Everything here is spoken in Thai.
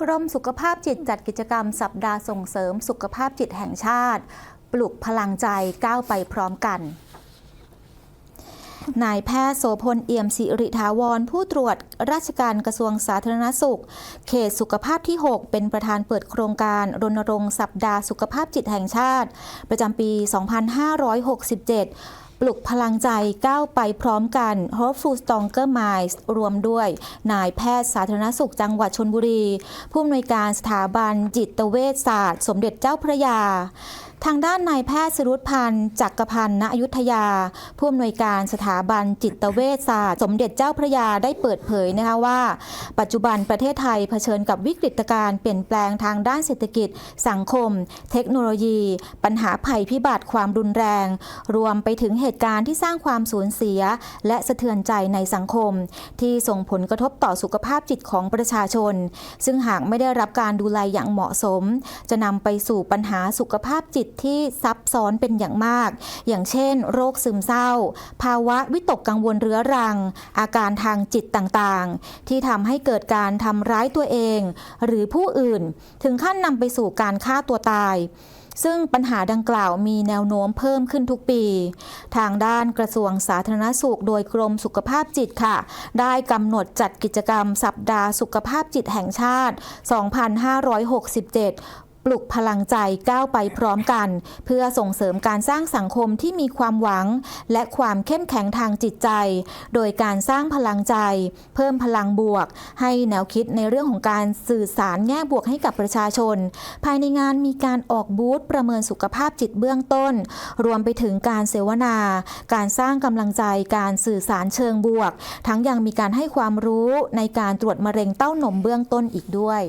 กรมสุขภาพจิตจัดกิจกรรมสัปดาห์ส่งเสริมสุขภาพจิตแห่งชาติ ปลุกพลังใจก้าวไปพร้อมกันนายแพทย์โสพลเอี่ยมสิริถาวร ผู้ตรวจราชการกระทรวงสาธารณสุข เขตสุขภาพที่ 6 เป็นประธานเปิดโครงการรณรงค์สัปดาห์สุขภาพจิตแห่งชาติ ประจำปี 2567 ปลุกพลังใจก้าวไปพร้อมกัน Hopeful Stronger Minds รวมด้วย นายแพทย์สาธารณสุขจังหวัดชนบุรี ผู้อำนวยการสถาบันจิตเวชศาสตร์ สมเด็จเจ้าพระยาทางด้านนายแพทย์สรุปพันธ์จักรพันธ์ณอยุธยา ผู้อำนวยการสถาบันจิตเวชศาสตร์ สมเด็จเจ้าพระยาได้เปิดเผยนะคะว่า ปัจจุบันประเทศไทยเผชิญกับวิกฤตการณ์เปลี่ยนแปลงทางด้านเศรษฐกิจ สังคม เทคโนโลยี ปัญหาภัยพิบัติความรุนแรง รวมไปถึงเหตุการณ์ที่สร้างความสูญเสีย และสะเทือนใจในสังคม ที่ส่งผลกระทบต่อสุขภาพจิตของประชาชน ซึ่งหากไม่ได้รับการดูแลอย่างเหมาะสม จะนำไปสู่ปัญหาสุขภาพจิตที่ซับซ้อนเป็นอย่างมาก อย่างเช่น โรคซึมเศร้า ภาวะวิตกกังวลเรื้อรัง อาการทางจิตต่างๆ ที่ทำให้เกิดการทำร้ายตัวเอง หรือผู้อื่นถึงขั้นนำไปสู่การฆ่าตัวตาย ซึ่งปัญหาดังกล่าวมีแนวโน้มเพิ่มขึ้นทุกปี ทางด้านกระทรวงสาธารณสุขโดยกรมสุขภาพจิตค่ะ ได้กำหนดจัดกิจกรรมสัปดาห์สุขภาพจิตแห่งชาติ 2567 ปลุกพลังใจก้าวไปพร้อมกัน เพื่อส่งเสริมการสร้างสังคมที่มีความหวัง และความเข้มแข็งทางจิตใจ โดยการสร้างพลังใจ เพิ่มพลังบวก ให้แนวคิดในเรื่องของการสื่อสารแง่บวกให้กับประชาชน ภายในงานมีการออกบูธประเมินสุขภาพจิตเบื้องต้น รวมไปถึงการเสวนา การสร้างกำลังใจการสื่อสารเชิงบวก ทั้งยังมีการให้ความรู้ในการตรวจมะเร็งเต้านมเบื้องต้นอีกด้วย